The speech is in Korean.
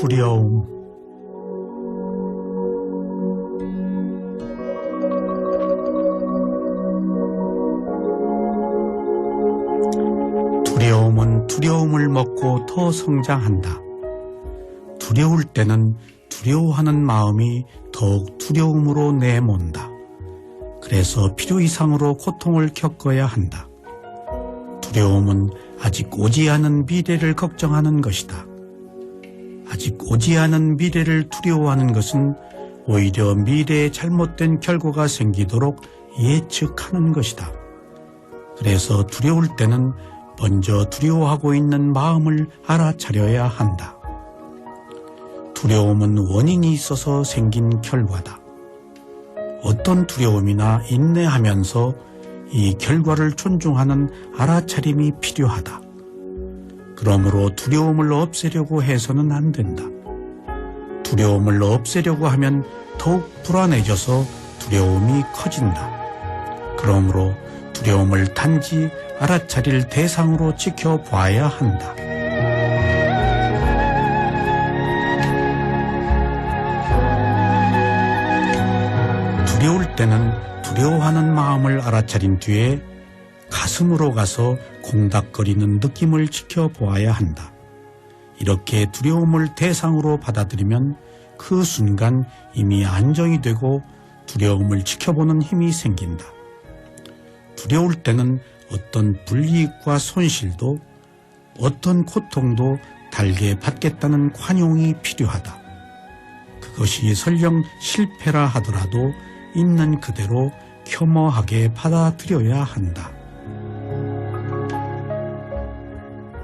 두려움. 두려움은 두려움을 먹고 더 성장한다. 두려울 때는 두려워하는 마음이 더욱 두려움으로 내몬다. 그래서 필요 이상으로 고통을 겪어야 한다. 두려움은 아직 오지 않은 미래를 걱정하는 것이다. 아직 오지 않은 미래를 두려워하는 것은 오히려 미래에 잘못된 결과가 생기도록 예측하는 것이다. 그래서 두려울 때는 먼저 두려워하고 있는 마음을 알아차려야 한다. 두려움은 원인이 있어서 생긴 결과다. 어떤 두려움이나 인내하면서 이 결과를 존중하는 알아차림이 필요하다. 그러므로 두려움을 없애려고 해서는 안 된다. 두려움을 없애려고 하면 더욱 불안해져서 두려움이 커진다. 그러므로 두려움을 단지 알아차릴 대상으로 지켜봐야 한다. 두려울 때는 두려워하는 마음을 알아차린 뒤에 가슴으로 가서 공닥거리는 느낌을 지켜보아야 한다. 이렇게 두려움을 대상으로 받아들이면 그 순간 이미 안정이 되고 두려움을 지켜보는 힘이 생긴다. 두려울 때는 어떤 불이익과 손실도 어떤 고통도 달게 받겠다는 관용이 필요하다. 그것이 설령 실패라 하더라도 있는 그대로 겸허하게 받아들여야 한다.